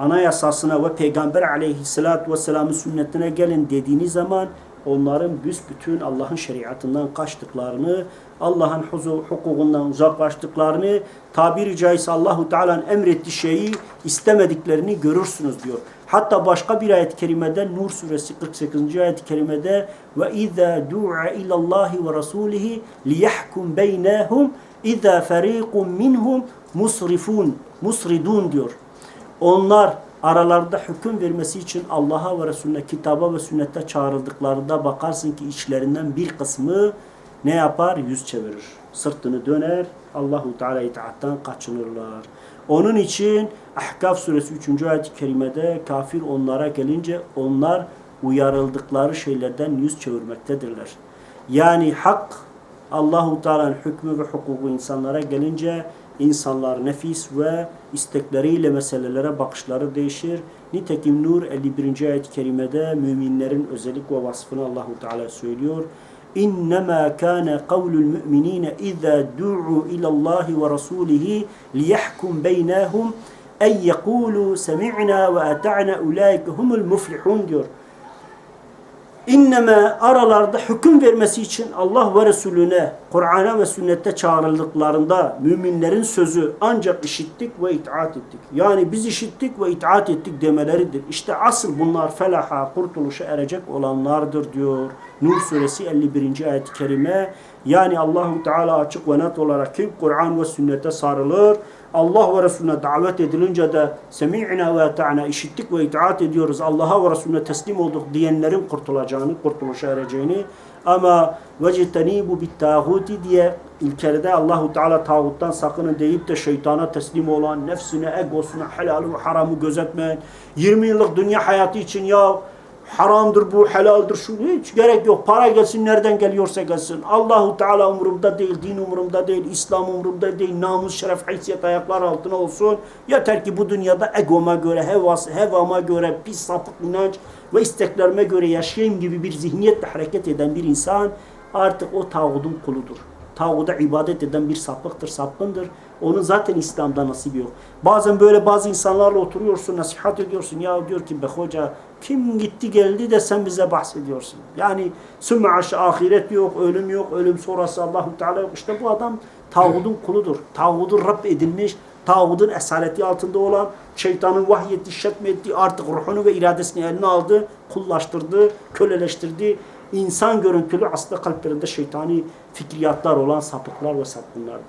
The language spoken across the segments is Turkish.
anayasasına ve Peygamber aleyhissalatü vesselamın sünnetine gelin dediğiniz zaman onların büsbütün Allah'ın şeriatından kaçtıklarını, Allah'ın hukukundan uzaklaştıklarını, tabiri caizse Allahu Teala'nın emrettiği şeyi istemediklerini görürsünüz diyor. Hatta başka bir ayet-i kerimede Nur suresi 48. ayet-i kerimede ve izâ du'a ilallahi ve rasulihi liyahkum beynehum izâ feriqun minhum musrifun musridun diyor. Onlar aralarında hüküm vermesi için Allah'a ve Resulüne kitaba ve sünnete çağrıldıklarında bakarsın ki içlerinden bir kısmı ne yapar? Yüz çevirir. Sırtını döner. Allahu Teala itaattan kaçınırlar. Onun için Ahkaf suresi 3. ayet-i kerimede kafir onlara gelince onlar uyarıldıkları şeylerden yüz çevirmektedirler. Yani hak Allahu Teala'nın hükmü ve hukuku insanlara gelince insanlar nefis ve istekleriyle meselelere bakışları değişir. Nitekim Nur 51. ayet-i kerimede müminlerin özellik ve vasfını Allahu Teala söylüyor. İnnemâ kâne kavlul müminîne izâ du'u ilallâhi ve rasûlihi liyahkum beynâhum en yekûlû semi'nâ ve ata'na ulâike humul muflihun diyor. İnneme aralarda hüküm vermesi için Allah ve Resulüne Kur'an'a ve sünnette çağrıldıklarında müminlerin sözü ancak işittik ve itaat ettik. Yani biz işittik ve itaat ettik demeleridir. İşte asıl bunlar felaha, kurtuluşa erecek olanlardır diyor. Nur suresi 51. ayet-i kerime. Yani Allahu Teala açık ve net olarak kim Kur'an ve sünnete sarılır, Allah ve Resulüne davet edilince de semi'na ve ta'na işittik ve itaat ediyoruz. Allah'a ve Resulüne teslim olduk diyenlerin kurtulacağını, kurtuluşa ereceğini ama vecitenibu bit tağuti diye ilkelede Allahu Teala tağuttan sakının deyip de şeytana teslim olan, nefsine, egosuna, helalı ve haramı gözetmeyen, 20 yıllık dünya hayatı için ya haramdır bu, helaldir şu hiç gerek yok. Para gelsin nereden geliyorsa gelsin. Allahu Teala umurumda değil, din umurumda değil, İslam umurumda değil, namus, şeref, haysiyet ayaklar altına olsun. Yeter ki bu dünyada egoma göre, hevas, hevama göre, pis sapık inanç ve isteklerime göre yaşayayım gibi bir zihniyetle hareket eden bir insan artık o tağudun kuludur. Tağuda ibadet eden bir sapıktır, sapkındır. Onun zaten İslam'da nasibi yok. Bazen böyle bazı insanlarla oturuyorsun, nasihat ediyorsun. Ya diyor ki be hoca kim gitti geldi de sen bize bahsediyorsun. Yani sümme ahiret yok, ölüm yok, ölüm sonrası Allahu Teala yok. İşte bu adam tağudun kuludur. Tağudun Rab edilmiş, tağudun esaleti altında olan, şeytanın vahyettiği, şetmettiği artık ruhunu ve iradesini eline aldı, kullaştırdı, köleleştirdi. İnsan görüntülü aslında kalplerinde şeytani fikriyatlar olan sapıklar ve sapkınlardır.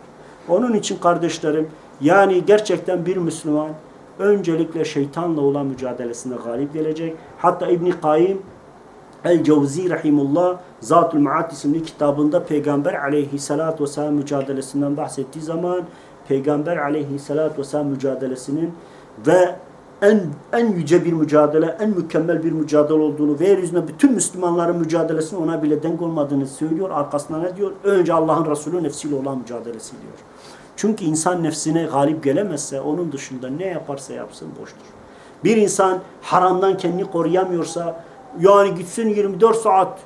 Onun için kardeşlerim yani gerçekten bir Müslüman öncelikle şeytanla olan mücadelesinde galip gelecek. Hatta İbn Kayyim El-Cevzi Rahimullah Zatul Maat isimli kitabında Peygamber aleyhissalatü vesselam mücadelesinden bahsettiği zaman Peygamber aleyhissalatü vesselam mücadelesinin ve en en yüce bir mücadele, en mükemmel bir mücadele olduğunu ve yeryüzünde bütün Müslümanların mücadelesinin ona bile denk olmadığını söylüyor. Arkasına ne diyor? Önce Allah'ın Resulü nefsiyle olan mücadelesi diyor. Çünkü insan nefsine galip gelemezse onun dışında ne yaparsa yapsın boştur. Bir insan haramdan kendini koruyamıyorsa yani gitsin 24 saat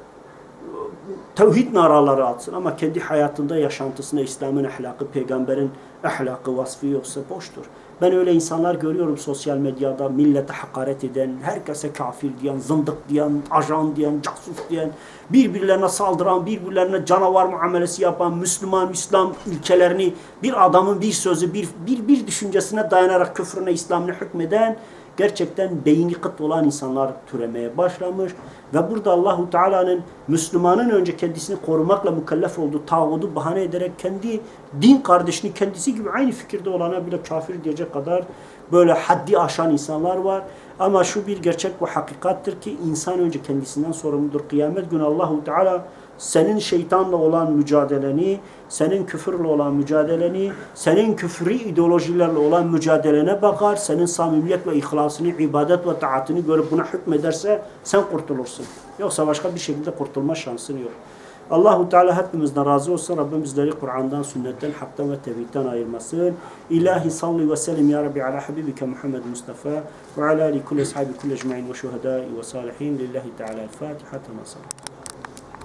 tevhid naraları atsın ama kendi hayatında yaşantısında İslam'ın ahlakı, peygamberin ahlakı, vasfı yoksa boştur. Ben öyle insanlar görüyorum sosyal medyada millete hakaret eden, herkese kafir diyen, zındık diyen, ajan diyen, casus diyen, birbirlerine saldıran, birbirlerine canavar muamelesi yapan, Müslüman, İslam ilkelerini bir adamın bir sözü, bir, bir, bir düşüncesine dayanarak küfrüne, İslam'ına hükmeden gerçekten beyni kıt olan insanlar türemeye başlamış. Ve burada Allahu Teala'nın Müslümanın önce kendisini korumakla mükellef olduğu tağudu bahane ederek kendi din kardeşini kendisi gibi aynı fikirde olana bile kafir diyecek kadar böyle haddi aşan insanlar var. Ama şu bir gerçek ve hakikattir ki insan önce kendisinden sorumludur. Kıyamet günü Allahu Teala senin şeytanla olan mücadeleni, senin küfürle olan mücadeleni, senin küfri ideolojilerle olan mücadelene bakar, senin samimiyet ve ihlasını, ibadet ve taatını görüp buna hükmederse sen kurtulursun. Yoksa başka bir şekilde kurtulma şansın yok. Allahu Teala hepimizden razı olsun. Rabbim bizleri Kur'an'dan, sünnetten, haktan ve tevhidden ayırmasın. İlahi salli ve sellim ya Rabbi ala habibike Muhammed Mustafa ve ala ali kulli ashabi kulli ecma'in ve şuhadai ve salihin lillahi Teala. El-Fatiha. Temasal.